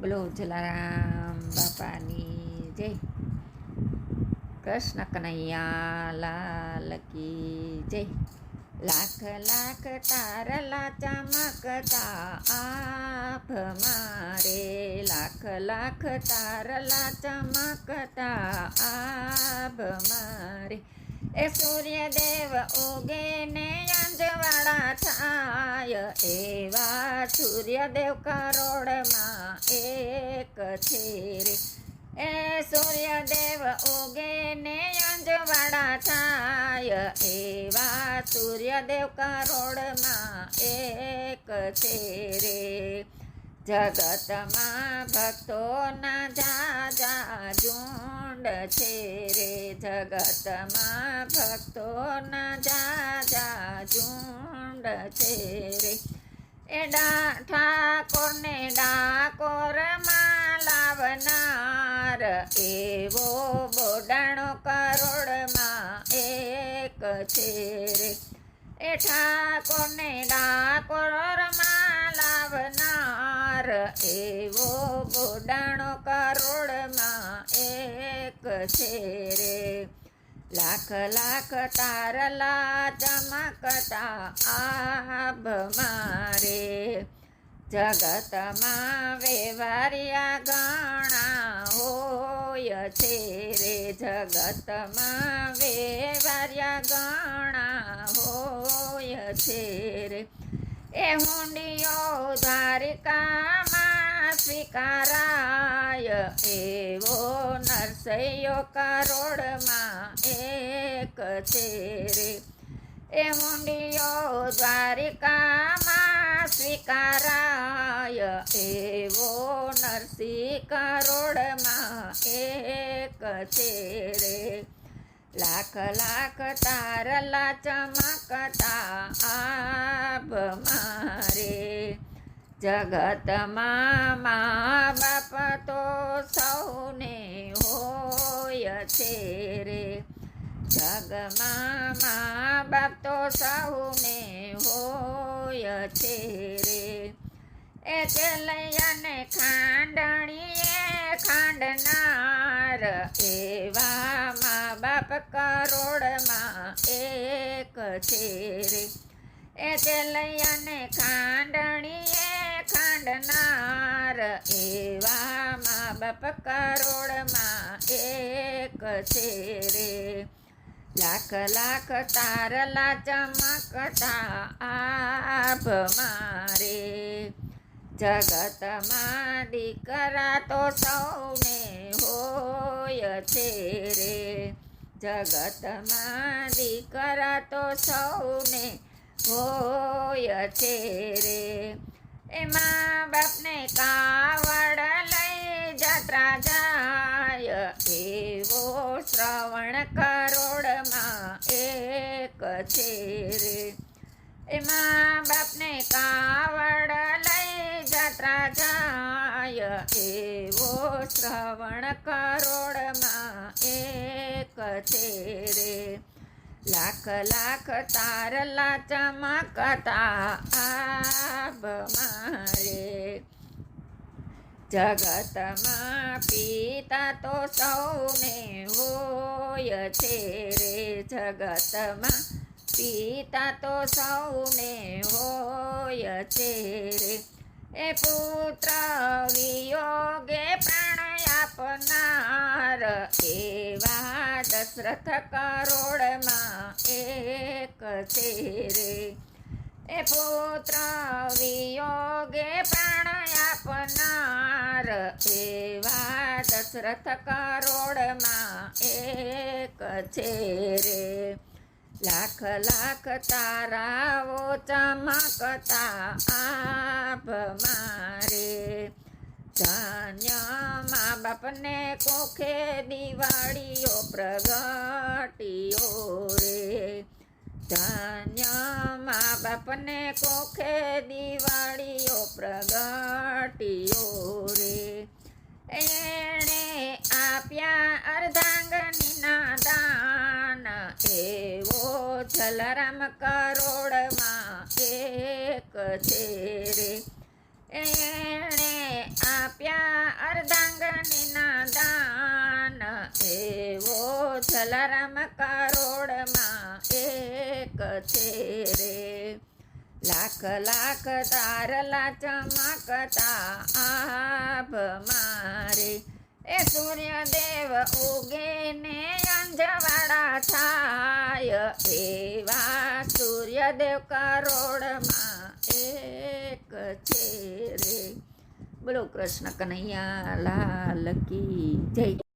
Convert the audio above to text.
બોલો જલારામ બાપાની જય કૃષ્ણ કનૈયા લાલ કી જય લાખ લાખ તારલા ચમકતા આભ મારે લાખ લાખ તારલા ચમકતા આભ મારે એ સૂર્યદેવ ઉગે ને અંજવાળા થાય એવા સૂર્યદેવ કરોડમાં એક છે રે એ સૂર્યદેવ ઉગે ને અંજવાળા થાય, એવા સૂર્યદેવ કરોડમાં એક છે રે જગતમાં ભક્તોના જાજા ઝુંડ છે રે જગતમાં ભક્તોના જાજા ઝુંડ છે રે એ ઠાકોરને ડાકોરમાં લાવનાર એવો બોડાણો કરોડમાં એક છે રે. એ ઠાકોરને ડાકોરમાં લાવનાર એવો બોડાણો કરોડમાં એક છે રે. લાખ લાખ તારલા ચમકતા આભ મારે. જગતમાં વેવારિયા ગણા હોય છે રે. જગતમાં વેવારિયા ગણા હોય છે રે. એ હુંડિયો દ્વારિકામાં સ્વીકારાય એવો નરસૈયો કરોડમાં એક છે રે. એ મુંડિયો દ્વારિકામાં સ્વીકારાય. એવો નરસિંહ કરોડમાં એક છે રે. લાખ લાખ તારલા ચમકતા આભ મારે. જગતમાં મા બાપ સૌને હોય છે રે. જગમાં મા બાપ તો સૌને હોય છે રે. એ ચલૈયાને ખાંડણીએ ખાંડનાર, એવા મા બાપ કરોડમાં એક છે રે. એ ચલૈયાને ખાંડણીએ ખાંડનાર, એવા બાપ કરોડમાં એક છે રે લાખ લાખ તારલા ચમકતા આભ મારે. જગતમાં દીકરા તો સૌને હોય છે રે જગતમાં દીકરા તો સૌને હોય છે રે એમાં બાપને કાવડ લઈ જાત્રા જાય એવો શ્રવણ કરોડમાં એક છે રે. એમાં બાપને કાવડ લઈ જાત્રા જાય, એવો શ્રવણ કરોડમાં એક છે રે. લાખ લાખ તારલા ચમકતા આભ મારે. જગતમાં પિતા તો સૌને હોય છે રે જગતમાં. પિતા તો સૌને હોય છે રે. એ પુત્ર વિયોગે પ્રાણ આપનાર, એવા દશરથ કરોડમાં એક છે રે. એ પુત્ર વિયોગે દશરથ કરોડમાં એક છે રે. લાખ લાખ તારાઓ ચમકતા આભ મારે. ધન્ય મા બાપને કોખે દિવાળીઓ પ્રગટીઓ રે. ધન્ય મા બાપને કોખે દિવાળીઓ પ્રગટીઓ રે. આપ્યા અર્ધાંગનીના દાન એવો જલરામ કરોડમાં એક છે રે. એણે આપ્યા અર્ધાંગનીના દાન એવો જલરામ કરોડમાં એક છે રે. લાખ લાખ તારલા ચમકતા આભ મારે. એ સૂર્યદેવ ઉગે ને અંજવાળા થાય. એવા સૂર્યદેવ કરોડમાં એક છે રે. બોલો કૃષ્ણ કનૈયા લાલ કી જય.